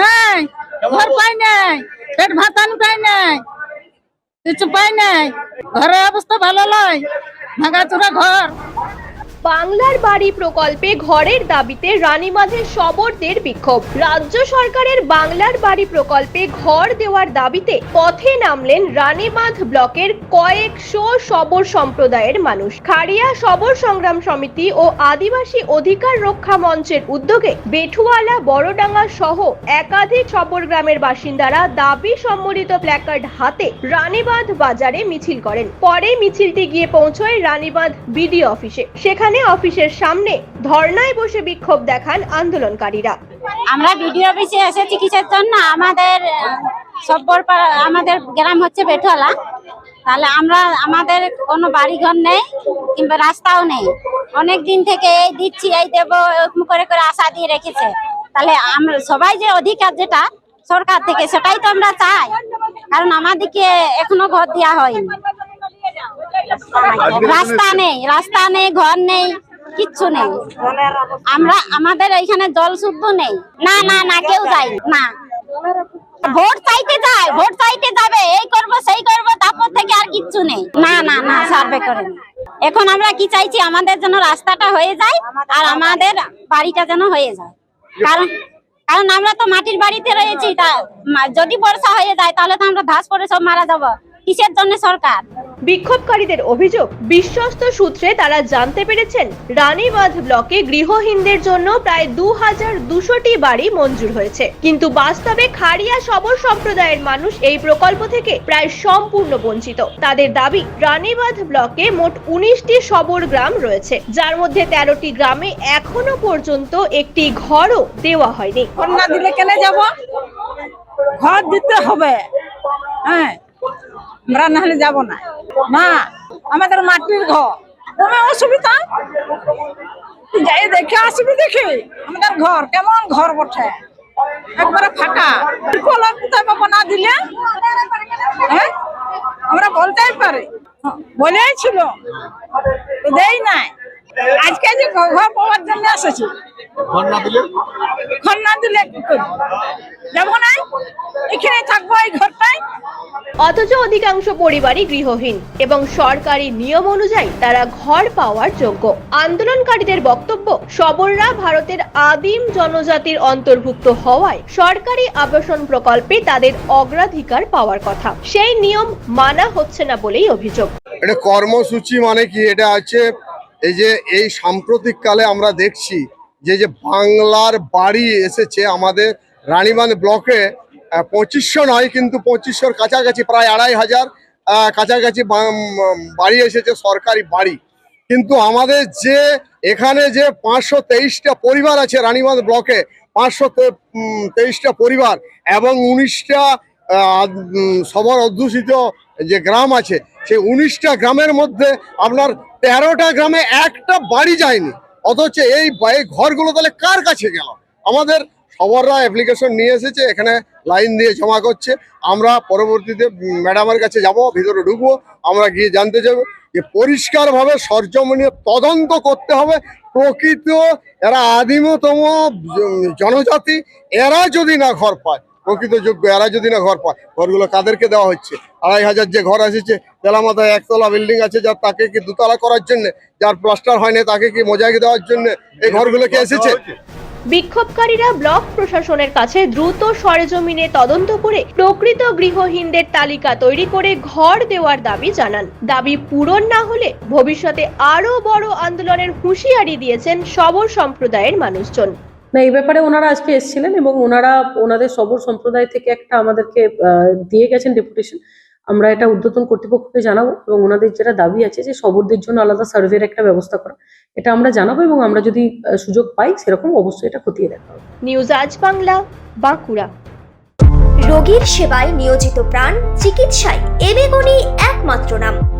নাই, ঘর পাই নাই, পেট ভাতানো পাই নাই, কিছু পাই নাই। ঘরের অবস্থা ভালো নয় ভাঙাচোরা ঘর। বাংলার বাড়ি প্রকল্পে ঘরের দাবিতে রানীমাধে শবরদের বিক্ষোভ। রাজ্য সরকারের বাংলার বাড়ি প্রকল্পে ঘর দেওয়ার দাবিতে পথে নামলেন রানীবাঁধ ব্লকের কয়েকশো শবর সম্প্রদায়ের মানুষ। খাড়িয়া শবর সংগ্রাম সমিতি ও আদিবাসী অধিকার রক্ষা মঞ্চের উদ্যোগে বেঠুয়ালা, বড়ডাঙ্গা সহ একাধিক শবর গ্রামের বাসিন্দারা দাবি সম্বলিত প্ল্যাকার্ড হাতে রানীবাঁধ বাজারে মিছিল করেন। পরে মিছিলটি গিয়ে পৌঁছয় রানীবাঁধ বিডি অফিসে। সেখানে অফিসের সামনে ধর্নায় বসে বিক্ষোভ দেখান আন্দোলনকারীরা। আমরা ভিডিও অফিসে এসেছি কিসের জন্য আমাদের সব্বর আমাদের গ্রাম হচ্ছে বেঠুয়ালা তাহলে আমরা, আমাদের কোনো বাড়িঘর নেই কিংবা রাস্তাও নেই। অনেক দিন থেকে এই দিচ্ছি, এই দেবো করে করে আশা দিয়ে রেখেছে। তাহলে আমরা সবাই যে অধিকার যেটা সরকার থেকে, সেটাই তো আমরা চাই। কারণ আমাদেরকে এখনও ঘর দেওয়া হয়নি। রাস্তা নেই রাস্তা নেই, ঘর নেই, কিচ্ছু নেই। আমরা, আমাদের এইখানে জল শুদ্ধ নেই। না না না, কেউ যায় না। ভোট চাইতে যায়, ভোট চাইতে যাবে, এই করব, সেই করব, তারপর থেকে আর কিচ্ছু নেই। না না না, সার্ভে করে এখন আমরা কি চাইছি? আমাদের যেন রাস্তাটা হয়ে যায় আর আমাদের বাড়িটা যেন হয়ে যায়। কারণ কারণ আমরা তো মাটির বাড়িতে রয়েছি যদি বর্ষা হয়ে যায়, তাহলে তো আমরা ধাস পড়ে সব মারা যাব। কিসের জন্য সরকার? বিক্ষোভকারীদের অভিযোগ, বিশ্বস্ত সূত্রে তারা জানতে পেরেছেন, রানীবাঁধ ব্লকে গৃহহীনদের জন্য প্রায় দু হাজার দুশোটি বাড়ি মঞ্জুর হয়েছে। কিন্তু বাস্তবে খাড়িয়া সবর সম্প্রদায়ের মানুষ এই প্রকল্প থেকে প্রায় সম্পূর্ণ বঞ্চিত। তাদের দাবি, রানীবাঁধ ব্লকে মোট উনিশটি সবর গ্রাম রয়েছে। যার মধ্যে তেরোটি গ্রামে এখনও পর্যন্ত একটি ঘরও দেওয়া হয়নি। না দিলে কেনে যাব? ঘর দিতে হবে। হ্যাঁ। আমরা নাহলে যাব না। না আমাদের মাটির ঘর। কোনো অসুবিধা? যাই দেখে আসবি দেখি। আমাদের ঘর, কেমন ঘর বটে? একবারে ফাঁকা। পাবো না দিলে? হ্যাঁ? আমরা বলতেই পারি। বলেই ছিল। দেই নাই। আজকে যে ঘর পাওয়ার জন্য এসেছি। ঘর না দিলে ঘর না দিলে যাব না? এখানে থাকব এই ঘরটাই অথচ অধিকাংশ পরিবারই গৃহহীন এবং সরকারি নিয়ম অনুযায়ী তারা ঘর পাওয়ার যোগ্য। আন্দোলনকারীদের বক্তব্য সবররা ভারতের আদিম জনজাতির অন্তর্ভুক্ত হওয়ায় সরকারি আবাসন প্রকল্পে তাদের অগ্রাধিকার পাওয়ার কথা। সেই নিয়ম মানা হচ্ছে না বলেই অভিযোগ। এটা কর্মসূচি মানে কি? এটা আছে এই যে এই সাম্প্রতিক কালে আমরা দেখছি যে যে বাংলার বাড়ি এসেছে আমাদের রানীবাঁধ ব্লকে পঁচিশশো নয় কিন্তু পঁচিশশোর কাছাকাছি, প্রায় আড়াই হাজার কাছাকাছি বাড়ি এসেছে সরকারি বাড়ি। কিন্তু আমাদের যে এখানে যে পাঁচশো তেইশটা পরিবার আছে রানীবাঁধ ব্লকে, পাঁচশো তেইশটা পরিবার এবং উনিশটা সবার অধ্যুষিত যে গ্রাম আছে, সেই উনিশটা গ্রামের মধ্যে আপনার তেরোটা গ্রামে একটা বাড়ি যায়নি। অথচ এই ঘরগুলো তাহলে কার কাছে গেল? আমাদের সবাররা অ্যাপ্লিকেশন নিয়ে এসেছে, এখানে লাইন দিয়ে জমা করছে। আমরা পরবর্তীতে ম্যাডামের কাছে যাব, ভিতরে ঢুকবো, আমরা গিয়ে জানতে যাব যে পরিষ্কারভাবে সরজমিনে তদন্ত করতে হবে। প্রকৃত এরা আদিমতম জনজাতি, এরা যদি না ঘর পায় প্রকৃত যোগ্য। এরা যদি না ঘর পায়, ঘরগুলো কাদেরকে দেওয়া হচ্ছে? আড়াই হাজার যে ঘর এসেছে তেলামাথায় একতলা বিল্ডিং আছে, যার তাকে কি দুতলা করার জন্য, যার প্লাস্টার হয়নি, তাকে কি মোজাইক দেওয়ার জন্য এই ঘরগুলোকে এসেছে? বিক্ষোভকারীরা ব্লক প্রশাসনের কাছে দ্রুত সরেজমিনে তদন্ত করে প্রকৃত গৃহহীনদের তালিকা তৈরি করে ঘর দেওয়ার দাবি জানান। দাবি পূরণ না হলে ভবিষ্যতে আরও বড় আন্দোলনের হুঁশিয়ারি দিয়েছেন সবর সম্প্রদায়ের মানুষজন। না এই ব্যাপারে ওনারা আজকে এসেছিলেন এবং ওনারা ওনাদের সবর সম্প্রদায় থেকে একটা আমাদেরকে দিয়ে গেছেন ডেপুটেশন। আমরা এটা ঊর্ধ্বতন কর্তৃপক্ষকে জানাব এবং ওনাদের যেটা দাবি আছে যে সবরদের জন্য আলাদা সার্ভের একটা ব্যবস্থা করা। এটা আমরা জানাব এবং আমরা যদি সুযোগ পাই সেরকম অবশ্যই এটা খতিয়ে দেখা হবে নিউজ আজ বাংলা বাঁকুড়া। রোগীর সেবায় নিয়োজিত প্রাণ চিকিৎসায় এবেগুনি একমাত্র নাম।